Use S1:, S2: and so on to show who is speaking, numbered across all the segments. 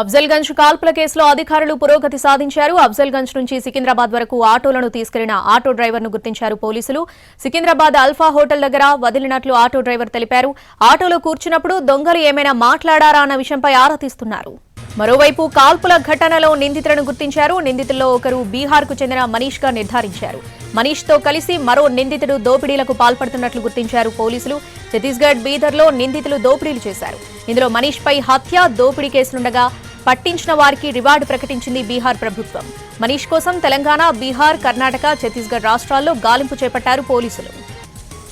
S1: అఫ్జల్గంజ్ కాల్పుల కేసులో అధికారులు పురోగతి సాధించారు. అఫ్జల్గంజ్ నుంచి సికింద్రాబాద్ వరకు ఆటోలను తీసుకెళ్ళిన ఆటో డ్రైవర్ను గుర్తించారు పోలీసులు. సికింద్రాబాద్ అల్ఫా హోటల్ దగ్గర వదిలినట్లు ఆటో డ్రైవర్ తెలిపారు. ఆటోలో కూర్చున్నప్పుడు దొంగలు ఏమైనా మాట్లాడారా అన్న విషయంపై ఆరా తీస్తున్నారు. మరోవైపు కాల్పుల ఘటనలో నిందితులను గుర్తించారు. నిందితుల్లో ఒకరు బీహార్కు చెందిన మనీష్గా నిర్ధారించారు. మనీష్తో కలిసి మరో నిందితుడు దోపిడీలకు పాల్పడుతున్నట్లు గుర్తించారు పోలీసులు. ఛత్తీస్గఢ్ బీదర్లో నిందితులు దోపిడీలు చేశారు. ఇందులో మనీష్ పై హత్య దోపిడీ కేసులుండగా పట్టించిన వారికి రివార్డు ప్రకటించింది బీహార్ ప్రభుత్వం. మనీష్ కోసం తెలంగాణ బీహార్ కర్ణాటక ఛత్తీస్గఢ్ రాష్ట్రాల్లో గాలింపు చేపట్టారు పోలీసులు.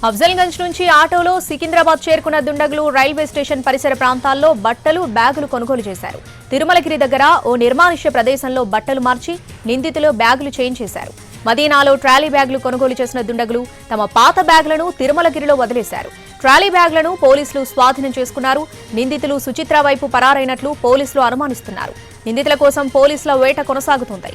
S1: అఫ్జల్గంజ్ నుంచి ఆటోలో సికింద్రాబాద్ చేరుకున్న దుండగులు రైల్వే స్టేషన్ పరిసర ప్రాంతాల్లో బట్టలు బ్యాగులు కొనుగోలు చేశారు. తిరుమలగిరి దగ్గర ఓ నిర్మానుష్య ప్రదేశంలో బట్టలు మార్చి నిందితులు బ్యాగులు చేంజ్ చేశారు. మదీనాలో ట్రాలీ బ్యాగులు కొనుగోలు చేసిన దుండగులు తమ పాత బ్యాగులను తిరుమలగిరిలో వదిలేశారు. ట్రాలీ బ్యాగులను పోలీసులు స్వాధీనం చేసుకున్నారు. నిందితులు సుచిత్ర వైపు పరారైనట్లు పోలీసులు అనుమానిస్తున్నారు. నిందితుల కోసం పోలీసుల వేట కొనసాగుతుంది.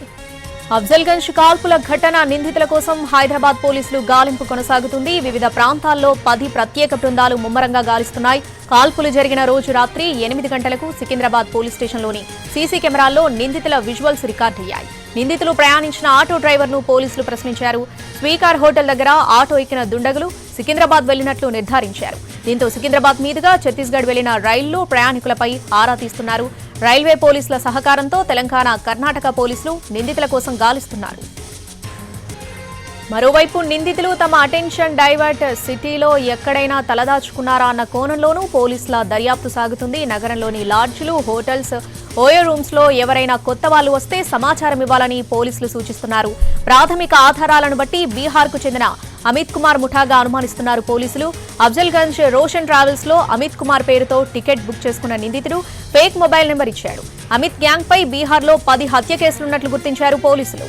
S1: అఫ్జల్గంజ్ కాల్పుల ఘటన నిందితుల కోసం హైదరాబాద్ పోలీసులు గాలింపు కొనసాగుతుంది. వివిధ ప్రాంతాల్లో పది ప్రత్యేక బృందాలు ముమ్మరంగా గాలిస్తున్నాయి. కాల్పులు జరిగిన రోజు రాత్రి ఎనిమిది గంటలకు సికింద్రాబాద్ పోలీస్ స్టేషన్లోని సీసీ కెమెరాల్లో నిందితుల విజువల్స్ రికార్డయ్యాయి. నిందితులు ప్రయాణించిన ఆటో డ్రైవర్ను పోలీసులు ప్రశ్నించారు. స్వీకార్ హోటల్ దగ్గర ఆటో ఎక్కిన దుండగులు సికింద్రాబాద్ వెళ్ళినట్లు నిర్ధారించారు. దీంతో సికింద్రాబాద్ మీదుగా ఛత్తీస్గఢ్ వెళ్ళిన రైళ్ళు ప్రయాణికులపై ఆరా తీస్తున్నారు. రైల్వే పోలీసుల సహకారంతో తెలంగాణ కర్ణాటక పోలీసులు నిందితుల కోసం గాలిస్తున్నారు. మరోవైపు నిందితులు తమ అటెన్షన్ డైవర్ట్ సిటీలో ఎక్కడైనా తలదాచుకున్నారా అన్న కోణంలోనూ పోలీసుల దర్యాప్తు సాగుతుంది. నగరంలోని లాడ్జ్లు హోటల్స్ ఓయో రూమ్స్లో ఎవరైనా కొత్త వాళ్ళు వస్తే సమాచారం ఇవ్వాలని పోలీసులు సూచిస్తున్నారు. ప్రాథమిక ఆధారాలను బట్టి బీహార్కు చెందిన అమిత్ కుమార్ ముఠాగా అనుమానిస్తున్నారు పోలీసులు. అఫ్జల్గంజ్ రోషన్ ట్రావెల్స్లో అమిత్ కుమార్ పేరుతో టికెట్ బుక్ చేసుకున్న నిందితుడు ఫేక్ మొబైల్ నెంబర్ ఇచ్చాడు. అమిత్ గ్యాంగ్ పై బీహార్లో పది హత్య కేసులున్నట్లు గుర్తించారు పోలీసులు.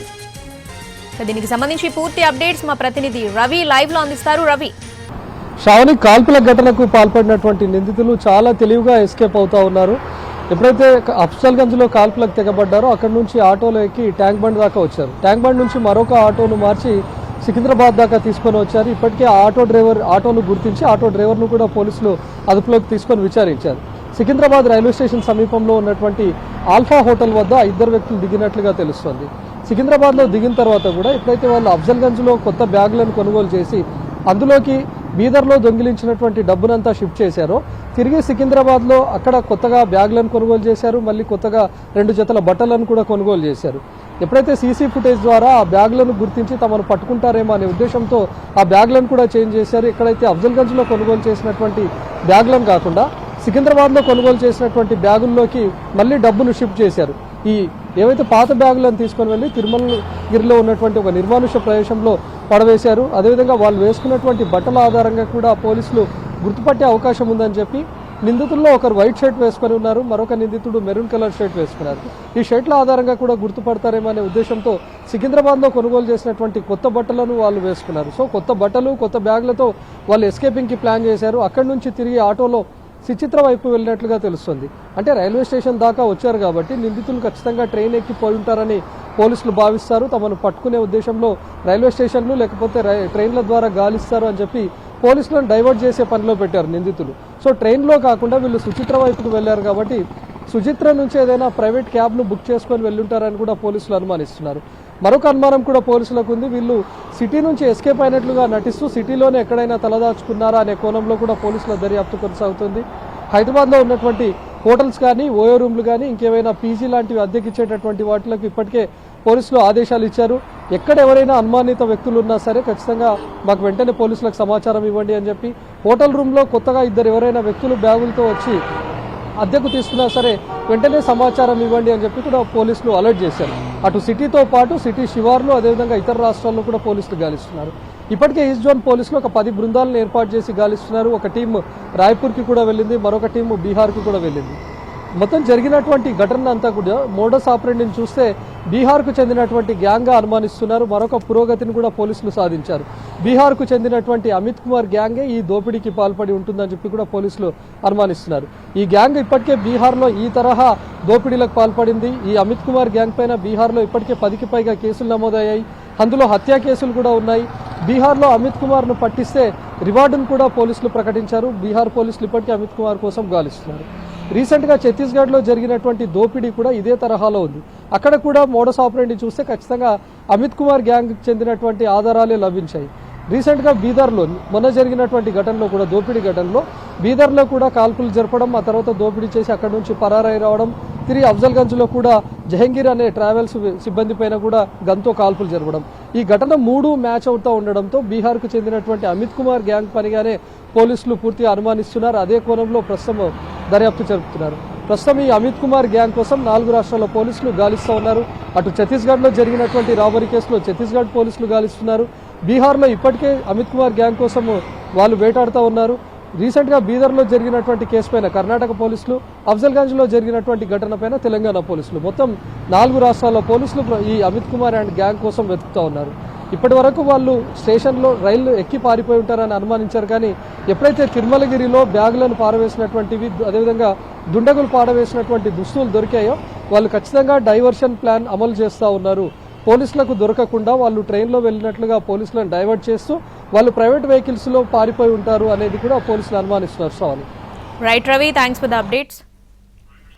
S1: దీనికి సంబంధించి పూర్తి అప్డేట్స్ మా ప్రతినిధి రవి లైవ్లో అందిస్తారు. రవి.
S2: శ్రావణి కాల్పుల ఘటనకు పాల్పడినటువంటి నిందితులు చాలా తెలివిగా ఎస్కేప్ అవుతా ఉన్నారు. ఎప్పుడైతే అఫ్జల్గంజ్లో కాల్పులకు తెగబడ్డారో అక్కడ నుంచి ఆటోలో ఎక్కి ట్యాంక్ బండ్ దాకా వచ్చారు. ట్యాంక్ బండ్ నుంచి మరొక ఆటోను మార్చి సికింద్రాబాద్ దాకా తీసుకొని వచ్చారు. ఇప్పటికే ఆ ఆటో డ్రైవర్ ఆటోను గుర్తించి ఆటో డ్రైవర్ను కూడా పోలీసులు అదుపులోకి తీసుకొని విచారించారు. సికింద్రాబాద్ రైల్వే స్టేషన్ సమీపంలో ఉన్నటువంటి ఆల్ఫా హోటల్ వద్ద ఇద్దరు వ్యక్తులు దిగినట్లుగా తెలుస్తోంది. సికింద్రాబాద్లో దిగిన తర్వాత కూడా ఎప్పుడైతే వాళ్ళు అఫ్జల్గంజ్లో కొత్త బ్యాగులను కొనుగోలు చేసి అందులోకి బీదర్లో దొంగిలించినటువంటి డబ్బునంతా షిఫ్ట్ చేశారో. తిరిగి సికింద్రాబాద్లో అక్కడ కొత్తగా బ్యాగ్లను కొనుగోలు చేశారు. మళ్ళీ కొత్తగా రెండు జతల బట్టలను కూడా కొనుగోలు చేశారు. ఎప్పుడైతే సీసీ ఫుటేజ్ ద్వారా ఆ బ్యాగ్లను గుర్తించి తమను పట్టుకుంటారేమో అనే ఉద్దేశంతో ఆ బ్యాగ్లను కూడా చేంజ్ చేశారు. ఎక్కడైతే అఫ్జల్గంజ్లో కొనుగోలు చేసినటువంటి బ్యాగ్లను కాకుండా సికింద్రాబాద్లో కొనుగోలు చేసినటువంటి బ్యాగుల్లోకి మళ్ళీ డబ్బును షిఫ్ట్ చేశారు. ఈ ఏవైతే పాత బ్యాగులను తీసుకొని వెళ్ళి తిరుమలగిరిలో ఉన్నటువంటి ఒక నిర్మానుష ప్రదేశంలో పడవేశారు. అదేవిధంగా వాళ్ళు వేసుకున్నటువంటి బట్టల ఆధారంగా కూడా పోలీసులు గుర్తుపట్టే అవకాశం ఉందని చెప్పి నిందితుల్లో ఒకరు వైట్ షర్ట్ వేసుకొని ఉన్నారు. మరొక నిందితుడు మెరూన్ కలర్ షర్ట్ వేసుకున్నారు. ఈ షర్ట్ల ఆధారంగా కూడా గుర్తుపడతారేమో అనే ఉద్దేశంతో సికింద్రాబాద్లో కొనుగోలు చేసినటువంటి కొత్త బట్టలను వాళ్ళు వేసుకున్నారు. సో కొత్త బట్టలు కొత్త బ్యాగులతో వాళ్ళు ఎస్కేపింగ్కి ప్లాన్ చేశారు. అక్కడి నుంచి తిరిగి ఆటోలో సుచిత్ర వైపు వెళ్ళినట్లుగా తెలుస్తుంది. అంటే రైల్వే స్టేషన్ దాకా వచ్చారు కాబట్టి నిందితులు ఖచ్చితంగా ట్రైన్ ఎక్కిపోయి ఉంటారని పోలీసులు భావిస్తారు. తమను పట్టుకునే ఉద్దేశంలో రైల్వే స్టేషన్లు లేకపోతే ట్రైన్ల ద్వారా గాలిస్తారు అని చెప్పి పోలీసులను డైవర్ట్ చేసే పనిలో పెట్టారు నిందితులు. సో ట్రైన్లో కాకుండా వీళ్ళు సుచిత్ర వైపుకు వెళ్ళారు కాబట్టి సుచిత్ర నుంచి ఏదైనా ప్రైవేట్ క్యాబ్ను బుక్ చేసుకొని వెళ్ళుంటారని కూడా పోలీసులు అనుమానిస్తున్నారు. మరొక అనుమానం కూడా పోలీసులకు ఉంది. వీళ్ళు సిటీ నుంచి ఎస్కేప్ అయినట్లుగా నటిస్తూ సిటీలోనే ఎక్కడైనా తలదాచుకున్నారా అనే కోణంలో కూడా పోలీసుల దర్యాప్తు కొనసాగుతుంది. హైదరాబాద్లో ఉన్నటువంటి హోటల్స్ కానీ ఓయో రూమ్లు కానీ ఇంకేమైనా పీజీ లాంటివి అద్దెకిచ్చేటటువంటి వాటిలకు ఇప్పటికే పోలీసులు ఆదేశాలు ఇచ్చారు. ఎక్కడ ఎవరైనా అనుమానిత వ్యక్తులు ఉన్నా సరే ఖచ్చితంగా మాకు వెంటనే పోలీసులకు సమాచారం ఇవ్వండి అని చెప్పి హోటల్ రూమ్లో కొత్తగా ఇద్దరు ఎవరైనా వ్యక్తులు బ్యాగులతో వచ్చి అద్దెకు తీసుకున్నా సరే వెంటనే సమాచారం ఇవ్వండి అని చెప్పి కూడా పోలీసులు అలర్ట్ చేశారు. అటు సిటీతో పాటు సిటీ శివార్లు అదేవిధంగా ఇతర రాష్ట్రాల్లో కూడా పోలీసులు గాలిస్తున్నారు. ఇప్పటికే ఈస్ట్ జోన్ పోలీసులు ఒక పది బృందాలను ఏర్పాటు చేసి గాలిస్తున్నారు. ఒక టీం రాయ్పూర్కి కూడా వెళ్ళింది మరొక టీం బీహార్కి కూడా వెళ్ళింది. మొత్తం జరిగినటువంటి ఘటన అంతా కూడా మోడస్ ఆపరేండిని చూస్తే బీహార్కు చెందినటువంటి గ్యాంగ్గా అనుమానిస్తున్నారు. మరొక పురోగతిని కూడా పోలీసులు సాధించారు. బీహార్కు చెందినటువంటి అమిత్ కుమార్ గ్యాంగే ఈ దోపిడీకి పాల్పడి ఉంటుందని చెప్పి కూడా పోలీసులు అనుమానిస్తున్నారు. ఈ గ్యాంగ్ ఇప్పటికే బీహార్లో ఈ తరహా దోపిడీలకు పాల్పడింది. ఈ అమిత్ కుమార్ గ్యాంగ్ పైన బీహార్లో ఇప్పటికే పదికి పైగా కేసులు నమోదయ్యాయి. అందులో హత్యా కేసులు కూడా ఉన్నాయి. బీహార్లో అమిత్ కుమార్ను పట్టిస్తే రివార్డును కూడా పోలీసులు ప్రకటించారు. బీహార్ పోలీసులు ఇప్పటికే అమిత్ కుమార్ కోసం గాలిస్తున్నారు. రీసెంట్గా ఛత్తీస్గఢ్లో జరిగినటువంటి దోపిడీ కూడా ఇదే తరహాలో ఉంది. అక్కడ కూడా మోడస్ ఆపరేండి చూస్తే ఖచ్చితంగా అమిత్ కుమార్ గ్యాంగ్కి చెందినటువంటి ఆధారాలే లభించాయి. రీసెంట్గా బీదర్లో మొన్న జరిగినటువంటి ఘటనలో కూడా దోపిడీ ఘటనలో బీదర్లో కూడా కాల్పులు జరపడం ఆ తర్వాత దోపిడీ చేసి అక్కడ నుంచి పరారై రావడం తిరిగి అఫ్జల్గంజ్లో కూడా జహంగీర్ అనే ట్రావెల్స్ సిబ్బంది పైన కూడా గన్తో కాల్పులు జరపడం. ఈ ఘటన మూడు మ్యాచ్ అవుతూ ఉండడంతో బీహార్కు చెందినటువంటి అమిత్ కుమార్ గ్యాంగ్ పనిగానే పోలీసులు పూర్తిగా అనుమానిస్తున్నారు. అదే కోణంలో ప్రస్తుతం దర్యాప్తు జరుపుతున్నారు. ప్రస్తుతం ఈ అమిత్ కుమార్ గ్యాంగ్ కోసం నాలుగు రాష్ట్రాల పోలీసులు గాలిస్తూ ఉన్నారు. అటు ఛత్తీస్గఢ్లో జరిగినటువంటి రాబరీ కేసులో ఛత్తీస్గఢ్ పోలీసులు గాలిస్తున్నారు. బీహార్లో ఇప్పటికే అమిత్ కుమార్ గ్యాంగ్ కోసం వాళ్ళు వేటాడుతూ ఉన్నారు. రీసెంట్గా బీదర్లో జరిగినటువంటి కేసు పైన కర్ణాటక పోలీసులు అఫ్జల్గంజ్లో జరిగినటువంటి ఘటన పైన తెలంగాణ పోలీసులు. మొత్తం నాలుగు రాష్ట్రాల పోలీసులు ఈ అమిత్ కుమార్ అండ్ గ్యాంగ్ కోసం వెతుకుతూ ఉన్నారు. ఇప్పటి వరకు వాళ్ళు స్టేషన్లో రైళ్ళు ఎక్కి పారిపోయి ఉంటారని అనుమానించారు కానీ ఎప్పుడైతే తిరుమలగిరిలో బ్యాగులను పారవేసినటువంటివి అదేవిధంగా దుండగులు పారవేసినటువంటి దుస్తులు దొరికాయో వాళ్ళు ఖచ్చితంగా డైవర్షన్ ప్లాన్ అమలు చేస్తూ ఉన్నారు. పోలీసులకు దొరకకుండా వాళ్ళు ట్రైన్లో వెళ్ళినట్లుగా పోలీసులను డైవర్ట్ చేస్తూ వాళ్ళు ప్రైవేట్ వెహికల్స్లో పారిపోయి ఉంటారు అనేది కూడా పోలీసులు అనుమానిస్తున్నారు Sravani
S1: right Ravi thanks for the updates